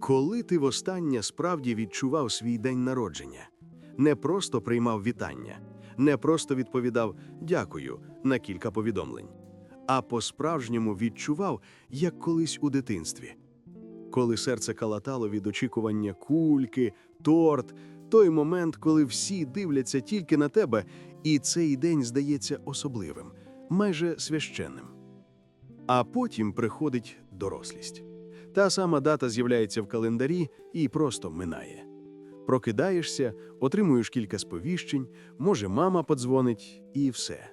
Коли ти востаннє справді відчував свій день народження, не просто приймав вітання, не просто відповідав дякую на кілька повідомлень, а по-справжньому відчував, як колись у дитинстві. Коли серце калатало від очікування кульки, торт, той момент, коли всі дивляться тільки на тебе, і цей день здається особливим, майже священним. А потім приходить дорослість. Та сама дата з'являється в календарі і просто минає. Прокидаєшся, отримуєш кілька сповіщень, може, мама подзвонить, і все.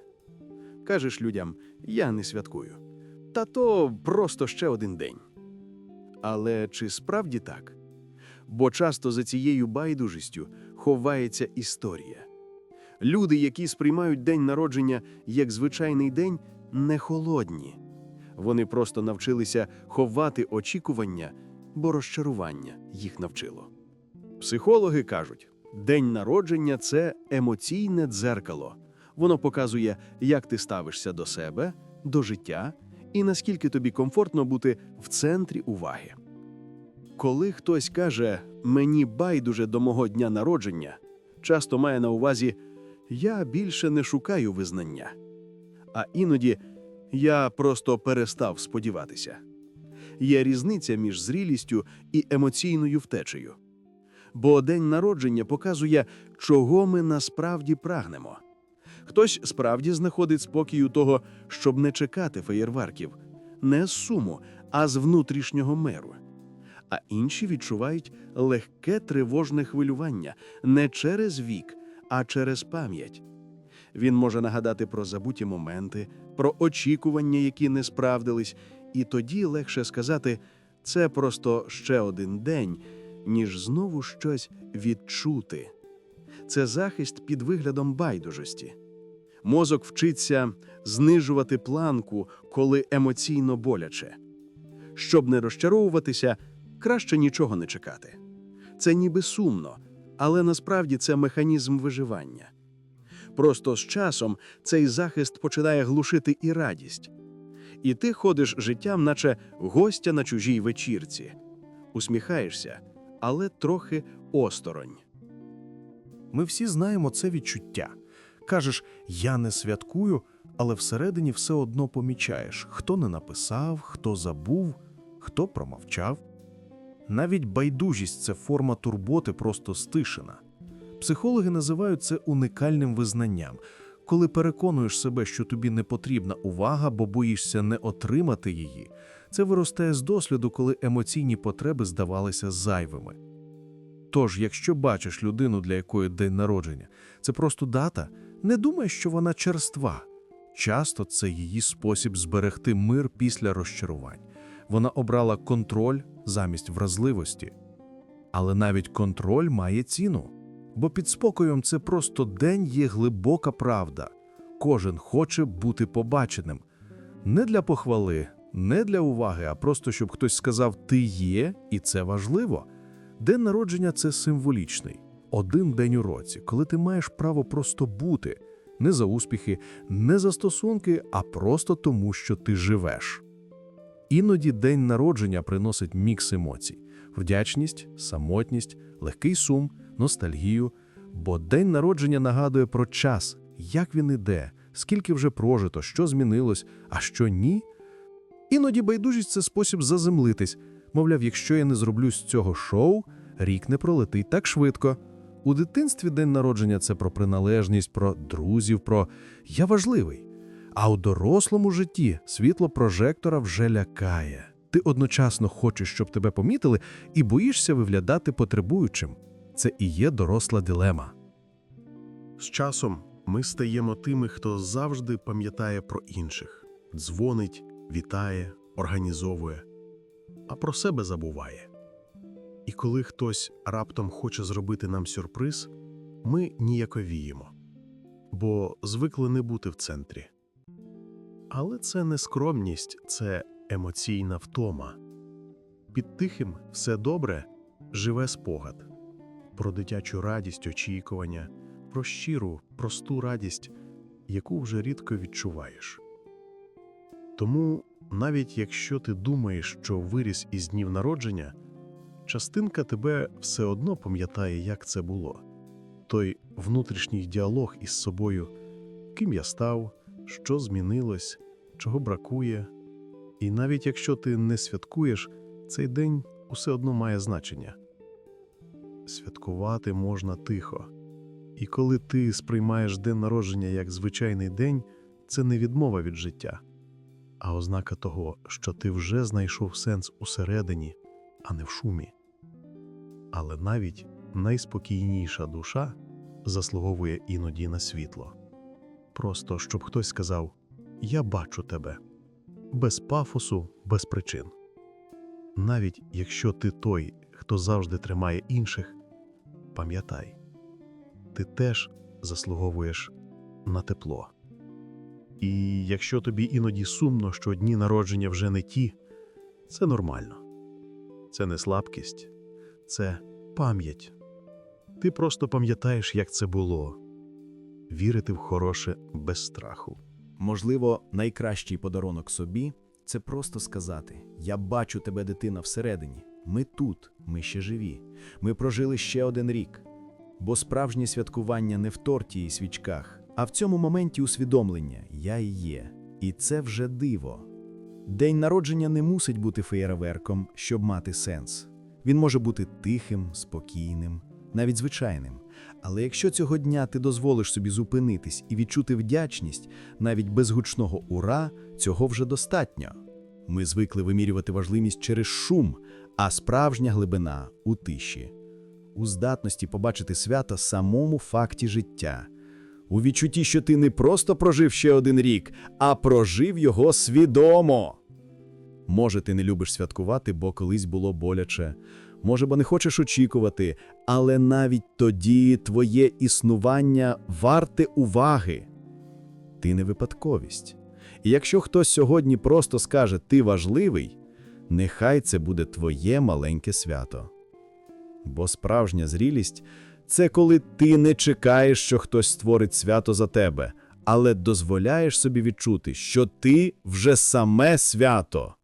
Кажеш людям: я не святкую. Та то просто ще один день. Але чи справді так? Бо часто за цією байдужістю ховається історія. Люди, які сприймають день народження як звичайний день, не холодні. Вони просто навчилися ховати очікування, бо розчарування їх навчило. Психологи кажуть, день народження це емоційне дзеркало. Воно показує, як ти ставишся до себе, до життя і наскільки тобі комфортно бути в центрі уваги. Коли хтось каже мені байдуже до мого дня народження, часто має на увазі я більше не шукаю визнання, а іноді я просто перестав сподіватися. Є різниця між зрілістю і емоційною втечею. Бо день народження показує, чого ми насправді прагнемо. Хтось справді знаходить спокій у того, щоб не чекати феєрверків, не з суму, а з внутрішнього миру. А інші відчувають легке тривожне хвилювання не через вік, а через пам'ять. Він може нагадати про забуті моменти, про очікування, які не справдились, і тоді легше сказати це просто ще один день, ніж знову щось відчути. Це захист під виглядом байдужості. Мозок вчиться знижувати планку, коли емоційно боляче. Щоб не розчаровуватися, краще нічого не чекати. Це ніби сумно, але насправді це механізм виживання. Просто з часом цей захист починає глушити і радість. І ти ходиш життям, наче гостя на чужій вечірці. Усміхаєшся, але трохи осторонь. Ми всі знаємо це відчуття. Кажеш, я не святкую, але всередині все одно помічаєш, хто не написав, хто забув, хто промовчав. Навіть байдужість це форма турботи просто стишена. Психологи називають це уникальним визнанням, коли переконуєш себе, що тобі не потрібна увага, бо боїшся не отримати її. Це виростає з досліду, коли емоційні потреби здавалися зайвими. Тож, якщо бачиш людину, для якої день народження, це просто дата, не думай, що вона черства. Часто це її спосіб зберегти мир після розчарувань. Вона обрала контроль замість вразливості. Але навіть контроль має ціну. Бо під спокоєм це просто день є глибока правда. Кожен хоче бути побаченим. Не для похвали, не для уваги, а просто щоб хтось сказав Ти є, і це важливо. День народження це символічний. Один день у році, коли ти маєш право просто бути, не за успіхи, не за стосунки, а просто тому, що ти живеш. Іноді день народження приносить мікс емоцій: вдячність, самотність, легкий сум, ностальгію. Бо день народження нагадує про час, як він іде, скільки вже прожито, що змінилось, а що ні. Іноді байдужість це спосіб заземлитись. Мовляв, якщо я не зроблю з цього шоу, рік не пролетить так швидко. У дитинстві день народження це про приналежність, про друзів, про я важливий. А у дорослому житті світло прожектора вже лякає. Ти одночасно хочеш, щоб тебе помітили, і боїшся виглядати потребуючим. Це і є доросла дилема. З часом ми стаємо тими, хто завжди пам'ятає про інших, дзвонить, вітає, організовує, а про себе забуває. І коли хтось раптом хоче зробити нам сюрприз, ми ніяковіємо, бо звикли не бути в центрі. Але це не скромність, це емоційна втома. Під тихим все добре живе спогад про дитячу радість очікування, про щиру, просту радість, яку вже рідко відчуваєш. Тому, навіть якщо ти думаєш, що виріс із днів народження, частинка тебе все одно пам'ятає, як це було. Той внутрішній діалог із собою, ким я став, що змінилось, чого бракує. І навіть якщо ти не святкуєш, цей день усе одно має значення. Святкувати можна тихо. І коли ти сприймаєш день народження як звичайний день, це не відмова від життя, а ознака того, що ти вже знайшов сенс усередині, а не в шумі. Але навіть найспокійніша душа заслуговує іноді на світло. Просто щоб хтось сказав: Я бачу тебе без пафосу, без причин. Навіть якщо ти той, хто завжди тримає інших, пам'ятай, ти теж заслуговуєш на тепло. І якщо тобі іноді сумно, що дні народження вже не ті, це нормально. Це не слабкість, це пам'ять. Ти просто пам'ятаєш, як це було вірити в хороше без страху. Можливо, найкращий подарунок собі це просто сказати: Я бачу тебе, дитина, всередині. Ми тут, ми ще живі. Ми прожили ще один рік. Бо справжнє святкування не в торті і свічках, а в цьому моменті усвідомлення я і є. І це вже диво. День народження не мусить бути феєрверком, щоб мати сенс. Він може бути тихим, спокійним, навіть звичайним. Але якщо цього дня ти дозволиш собі зупинитись і відчути вдячність, навіть без гучного ура, цього вже достатньо. Ми звикли вимірювати важливість через шум, а справжня глибина у тиші, у здатності побачити свято самому факті життя, у відчутті, що ти не просто прожив ще один рік, а прожив його свідомо. Може, ти не любиш святкувати, бо колись було боляче. Може, бо не хочеш очікувати, але навіть тоді твоє існування варте уваги. Ти не випадковість. І якщо хтось сьогодні просто скаже ти важливий, нехай це буде твоє маленьке свято. Бо справжня зрілість це коли ти не чекаєш, що хтось створить свято за тебе, але дозволяєш собі відчути, що ти вже саме свято.